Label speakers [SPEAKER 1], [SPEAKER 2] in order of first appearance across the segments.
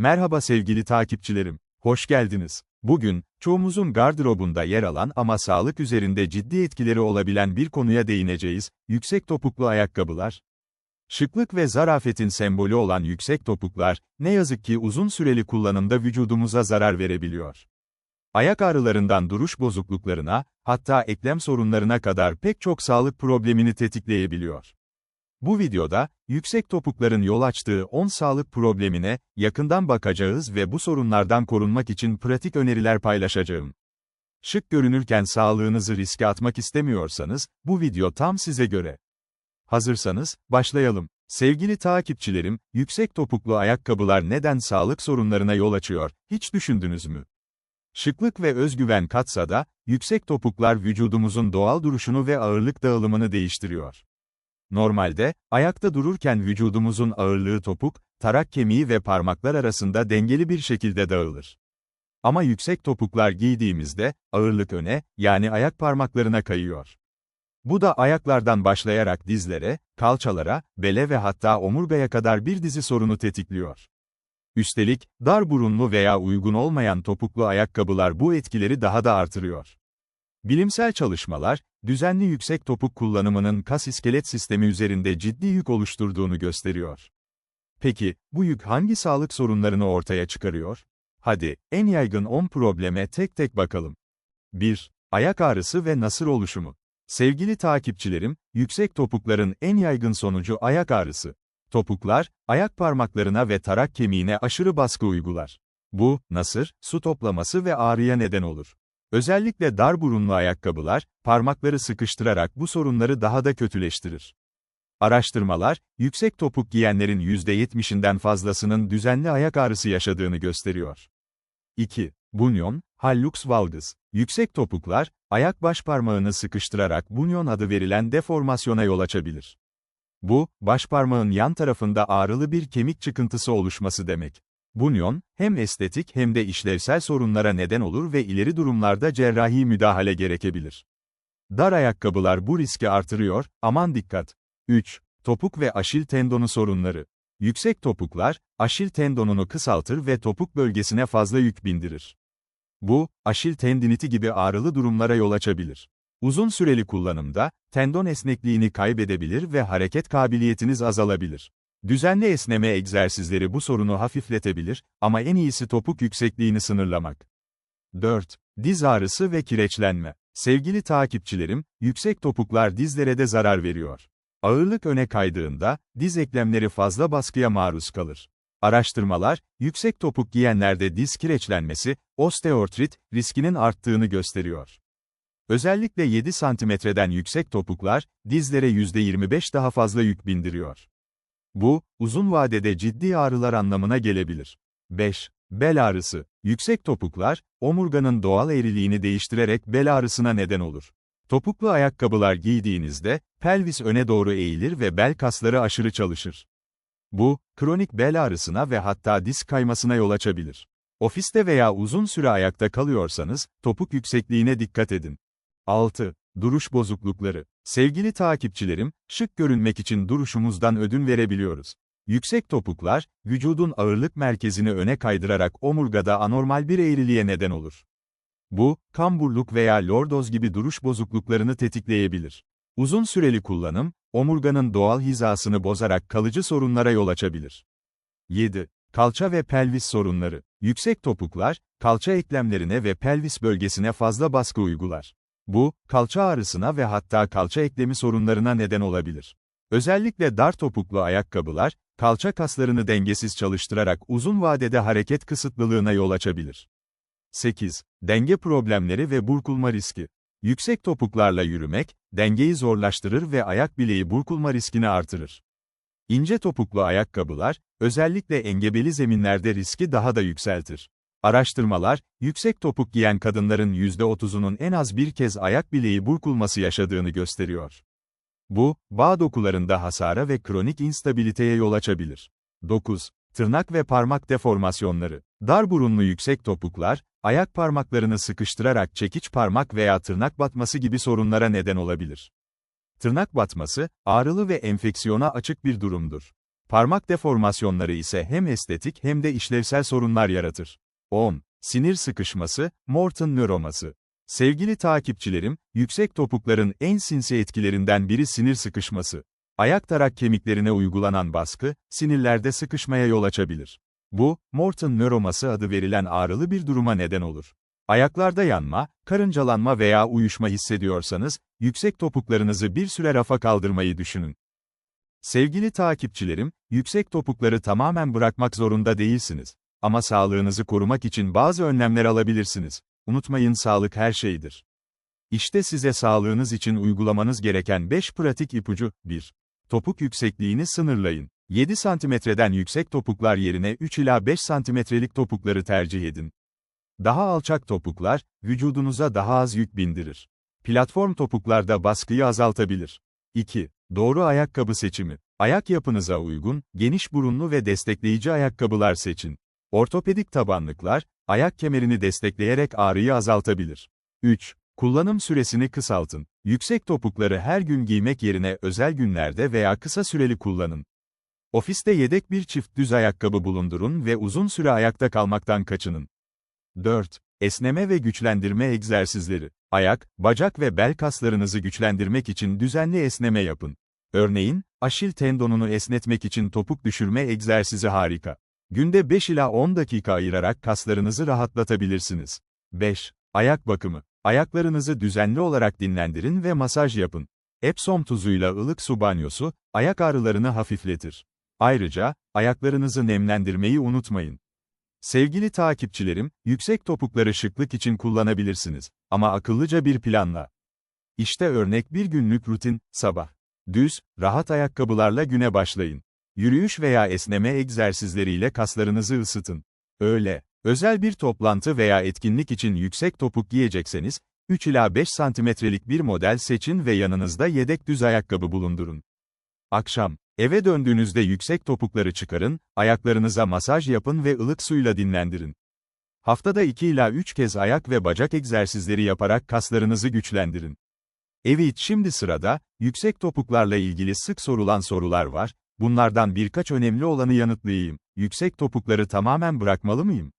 [SPEAKER 1] Merhaba sevgili takipçilerim, hoş geldiniz. Bugün, çoğumuzun gardırobunda yer alan ama sağlık üzerinde ciddi etkileri olabilen bir konuya değineceğiz, yüksek topuklu ayakkabılar. Şıklık ve zarafetin sembolü olan yüksek topuklar, ne yazık ki uzun süreli kullanımda vücudumuza zarar verebiliyor. Ayak ağrılarından duruş bozukluklarına, hatta eklem sorunlarına kadar pek çok sağlık problemini tetikleyebiliyor. Bu videoda, yüksek topukların yol açtığı 10 sağlık problemine yakından bakacağız ve bu sorunlardan korunmak için pratik öneriler paylaşacağım. Şık görünürken sağlığınızı riske atmak istemiyorsanız, bu video tam size göre. Hazırsanız, başlayalım. Sevgili takipçilerim, yüksek topuklu ayakkabılar neden sağlık sorunlarına yol açıyor, hiç düşündünüz mü? Şıklık ve özgüven katsa da, yüksek topuklar vücudumuzun doğal duruşunu ve ağırlık dağılımını değiştiriyor. Normalde, ayakta dururken vücudumuzun ağırlığı topuk, tarak kemiği ve parmaklar arasında dengeli bir şekilde dağılır. Ama yüksek topuklar giydiğimizde, ağırlık öne, yani ayak parmaklarına kayıyor. Bu da ayaklardan başlayarak dizlere, kalçalara, bele ve hatta omurgaya kadar bir dizi sorunu tetikliyor. Üstelik, dar burunlu veya uygun olmayan topuklu ayakkabılar bu etkileri daha da artırıyor. Bilimsel çalışmalar, düzenli yüksek topuk kullanımının kas iskelet sistemi üzerinde ciddi yük oluşturduğunu gösteriyor. Peki, bu yük hangi sağlık sorunlarını ortaya çıkarıyor? Hadi, en yaygın 10 probleme tek tek bakalım. 1. Ayak ağrısı ve nasır oluşumu. Sevgili takipçilerim, yüksek topukların en yaygın sonucu ayak ağrısı. Topuklar, ayak parmaklarına ve tarak kemiğine aşırı baskı uygular. Bu, nasır, su toplaması ve ağrıya neden olur. Özellikle dar burunlu ayakkabılar, parmakları sıkıştırarak bu sorunları daha da kötüleştirir. Araştırmalar, yüksek topuk giyenlerin %70'inden fazlasının düzenli ayak ağrısı yaşadığını gösteriyor. 2. Bunyon, hallux valgus. Yüksek topuklar, ayak baş parmağını sıkıştırarak bunyon adı verilen deformasyona yol açabilir. Bu, baş parmağın yan tarafında ağrılı bir kemik çıkıntısı oluşması demek. Bunyon, hem estetik hem de işlevsel sorunlara neden olur ve ileri durumlarda cerrahi müdahale gerekebilir. Dar ayakkabılar bu riski artırıyor, aman dikkat. 3. Topuk ve aşil tendonu sorunları. Yüksek topuklar, aşil tendonunu kısaltır ve topuk bölgesine fazla yük bindirir. Bu, aşil tendiniti gibi ağrılı durumlara yol açabilir. Uzun süreli kullanımda, tendon esnekliğini kaybedebilir ve hareket kabiliyetiniz azalabilir. Düzenli esneme egzersizleri bu sorunu hafifletebilir ama en iyisi topuk yüksekliğini sınırlamak. 4. Diz ağrısı ve kireçlenme. Sevgili takipçilerim, yüksek topuklar dizlere de zarar veriyor. Ağırlık öne kaydığında, diz eklemleri fazla baskıya maruz kalır. Araştırmalar, yüksek topuk giyenlerde diz kireçlenmesi, osteoartrit riskinin arttığını gösteriyor. Özellikle 7 santimetreden yüksek topuklar, dizlere %25 daha fazla yük bindiriyor. Bu, uzun vadede ciddi ağrılar anlamına gelebilir. 5. Bel ağrısı. Yüksek topuklar, omurganın doğal eğriliğini değiştirerek bel ağrısına neden olur. Topuklu ayakkabılar giydiğinizde, pelvis öne doğru eğilir ve bel kasları aşırı çalışır. Bu, kronik bel ağrısına ve hatta disk kaymasına yol açabilir. Ofiste veya uzun süre ayakta kalıyorsanız, topuk yüksekliğine dikkat edin. 6. Duruş bozuklukları. Sevgili takipçilerim, şık görünmek için duruşumuzdan ödün verebiliyoruz. Yüksek topuklar, vücudun ağırlık merkezini öne kaydırarak omurgada anormal bir eğriliğe neden olur. Bu, kamburluk veya lordoz gibi duruş bozukluklarını tetikleyebilir. Uzun süreli kullanım, omurganın doğal hizasını bozarak kalıcı sorunlara yol açabilir. 7. Kalça ve pelvis sorunları. Yüksek topuklar, kalça eklemlerine ve pelvis bölgesine fazla baskı uygular. Bu, kalça ağrısına ve hatta kalça eklemi sorunlarına neden olabilir. Özellikle dar topuklu ayakkabılar, kalça kaslarını dengesiz çalıştırarak uzun vadede hareket kısıtlılığına yol açabilir. 8. Denge problemleri ve burkulma riski. Yüksek topuklarla yürümek, dengeyi zorlaştırır ve ayak bileği burkulma riskini artırır. İnce topuklu ayakkabılar, özellikle engebeli zeminlerde riski daha da yükseltir. Araştırmalar, yüksek topuk giyen kadınların %30'unun en az bir kez ayak bileği burkulması yaşadığını gösteriyor. Bu, bağ dokularında hasara ve kronik instabiliteye yol açabilir. 9. Tırnak ve parmak deformasyonları. Dar burunlu yüksek topuklar, ayak parmaklarını sıkıştırarak çekiç parmak veya tırnak batması gibi sorunlara neden olabilir. Tırnak batması, ağrılı ve enfeksiyona açık bir durumdur. Parmak deformasyonları ise hem estetik hem de işlevsel sorunlar yaratır. 10. Sinir sıkışması, Morton nöroması. Sevgili takipçilerim, yüksek topukların en sinsi etkilerinden biri sinir sıkışması. Ayak tarak kemiklerine uygulanan baskı, sinirlerde sıkışmaya yol açabilir. Bu, Morton nöroması adı verilen ağrılı bir duruma neden olur. Ayaklarda yanma, karıncalanma veya uyuşma hissediyorsanız, yüksek topuklarınızı bir süre rafa kaldırmayı düşünün. Sevgili takipçilerim, yüksek topukları tamamen bırakmak zorunda değilsiniz. Ama sağlığınızı korumak için bazı önlemler alabilirsiniz. Unutmayın sağlık her şeydir. İşte size sağlığınız için uygulamanız gereken 5 pratik ipucu. 1. Topuk yüksekliğini sınırlayın. 7 santimetreden yüksek topuklar yerine 3 ila 5 santimetrelik topukları tercih edin. Daha alçak topuklar, vücudunuza daha az yük bindirir. Platform topuklarda baskıyı azaltabilir. 2. Doğru ayakkabı seçimi. Ayak yapınıza uygun, geniş burunlu ve destekleyici ayakkabılar seçin. Ortopedik tabanlıklar, ayak kemerini destekleyerek ağrıyı azaltabilir. 3. Kullanım süresini kısaltın. Yüksek topukları her gün giymek yerine özel günlerde veya kısa süreli kullanın. Ofiste yedek bir çift düz ayakkabı bulundurun ve uzun süre ayakta kalmaktan kaçının. 4. Esneme ve güçlendirme egzersizleri. Ayak, bacak ve bel kaslarınızı güçlendirmek için düzenli esneme yapın. Örneğin, aşil tendonunu esnetmek için topuk düşürme egzersizi harika. Günde 5 ila 10 dakika ayırarak kaslarınızı rahatlatabilirsiniz. 5. Ayak bakımı. Ayaklarınızı düzenli olarak dinlendirin ve masaj yapın. Epsom tuzuyla ılık su banyosu, ayak ağrılarını hafifletir. Ayrıca, ayaklarınızı nemlendirmeyi unutmayın. Sevgili takipçilerim, yüksek topukları şıklık için kullanabilirsiniz. Ama akıllıca bir planla. İşte örnek bir günlük rutin, sabah. Düz, rahat ayakkabılarla güne başlayın. Yürüyüş veya esneme egzersizleriyle kaslarınızı ısıtın. Öğle, özel bir toplantı veya etkinlik için yüksek topuk giyecekseniz, 3 ila 5 santimetrelik bir model seçin ve yanınızda yedek düz ayakkabı bulundurun. Akşam, eve döndüğünüzde yüksek topukları çıkarın, ayaklarınıza masaj yapın ve ılık suyla dinlendirin. Haftada 2 ila 3 kez ayak ve bacak egzersizleri yaparak kaslarınızı güçlendirin. Evet şimdi sırada, yüksek topuklarla ilgili sık sorulan sorular var, bunlardan birkaç önemli olanı yanıtlayayım. Yüksek topukları tamamen bırakmalı mıyım?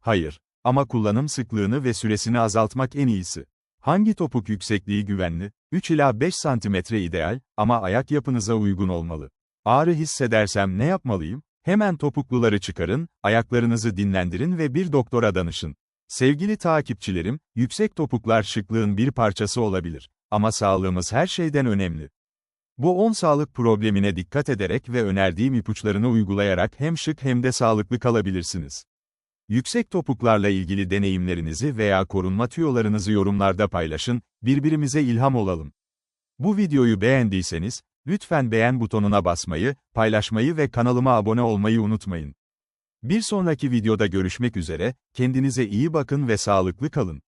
[SPEAKER 1] Hayır. Ama kullanım sıklığını ve süresini azaltmak en iyisi. Hangi topuk yüksekliği güvenli? 3 ila 5 santimetre ideal, ama ayak yapınıza uygun olmalı. Ağrı hissedersem ne yapmalıyım? Hemen topukluları çıkarın, ayaklarınızı dinlendirin ve bir doktora danışın. Sevgili takipçilerim, yüksek topuklar şıklığın bir parçası olabilir. Ama sağlığımız her şeyden önemli. Bu 10 sağlık problemine dikkat ederek ve önerdiğim ipuçlarını uygulayarak hem şık hem de sağlıklı kalabilirsiniz. Yüksek topuklarla ilgili deneyimlerinizi veya korunma tüyolarınızı yorumlarda paylaşın, birbirimize ilham olalım. Bu videoyu beğendiyseniz, lütfen beğen butonuna basmayı, paylaşmayı ve kanalıma abone olmayı unutmayın. Bir sonraki videoda görüşmek üzere, kendinize iyi bakın ve sağlıklı kalın.